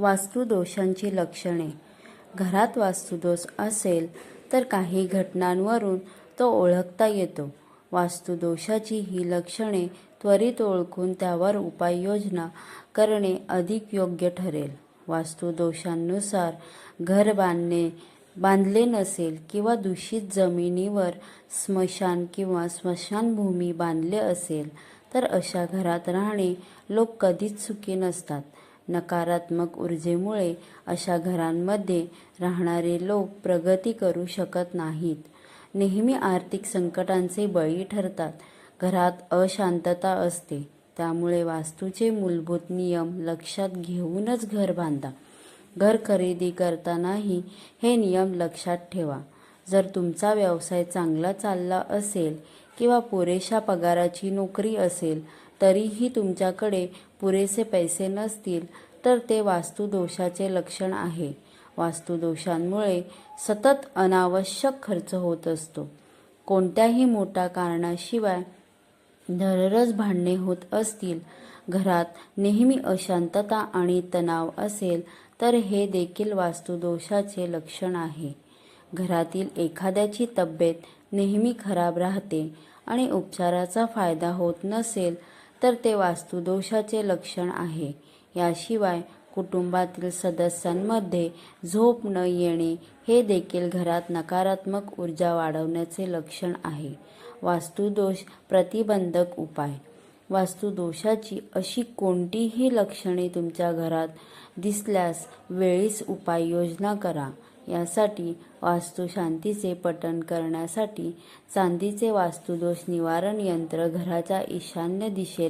वास्तुदोषांची लक्षणे. घरात वास्तुदोष असेल तर काही घटनांवरून तो ओळखता येतो. वास्तुदोषाची ही लक्षणे त्वरित ओळखून त्यावर उपाययोजना करणे अधिक योग्य ठरेल. वास्तुदोषांनुसार घर बांधणे बांधले नसेल किंवा दूषित जमिनीवर स्मशान किंवा स्मशानभूमी बांधले असेल तर अशा घरात राहणे लोक कधीच सुखी नसतात. नकारात्मक ऊर्जेमुळे अशा घरांमध्ये राहणारे लोक प्रगती करू शकत नाहीत. नेहमी आर्थिक संकटांचे बळी ठरतात. घरात अशांतता असते. त्यामुळे वास्तूचे मूलभूत नियम लक्षात घेऊनच घर बांधा. घर खरेदी करतानाही हे नियम लक्षात ठेवा. जर तुमचा व्यवसाय चांगला चालला असेल किंवा पुरेशा पगाराची नोकरी असेल तरीही तुमच्याकडे पुरेसे पैसे नसतील तर ते वास्तुदोषाचे लक्षण आहे. वास्तुदोषांमुळे सतत अनावश्यक खर्च होत असतो. कोणत्याही मोठ्या कारणाशिवाय दररोज भांडणे होत असतील घरात नेहमी अशांतता आणि तणाव असेल तर हे देखील वास्तुदोषाचे लक्षण आहे. घरातील एखाद्याची तब्येत नेहमी खराब राहते आणि उपचाराचा फायदा होत नसेल तर ते वास्तुदोषाचे लक्षण आहे. याशिवाय कुटुंबातील सदस्यांमध्ये झोप न येणे हे देखील घरात नकारात्मक ऊर्जा वाढवण्याचे लक्षण आहे. वास्तुदोष प्रतिबंधक उपाय. वास्तुदोषाची अशी कोणतीही लक्षणे तुमच्या घरात दिसल्यास वेळीच उपाययोजना करा. यासाठी वास्तुशांतीचे पठण करण्यासाठी चांदीचे वास्तुदोष निवारण यंत्र घराच्या ईशान्य दिशेला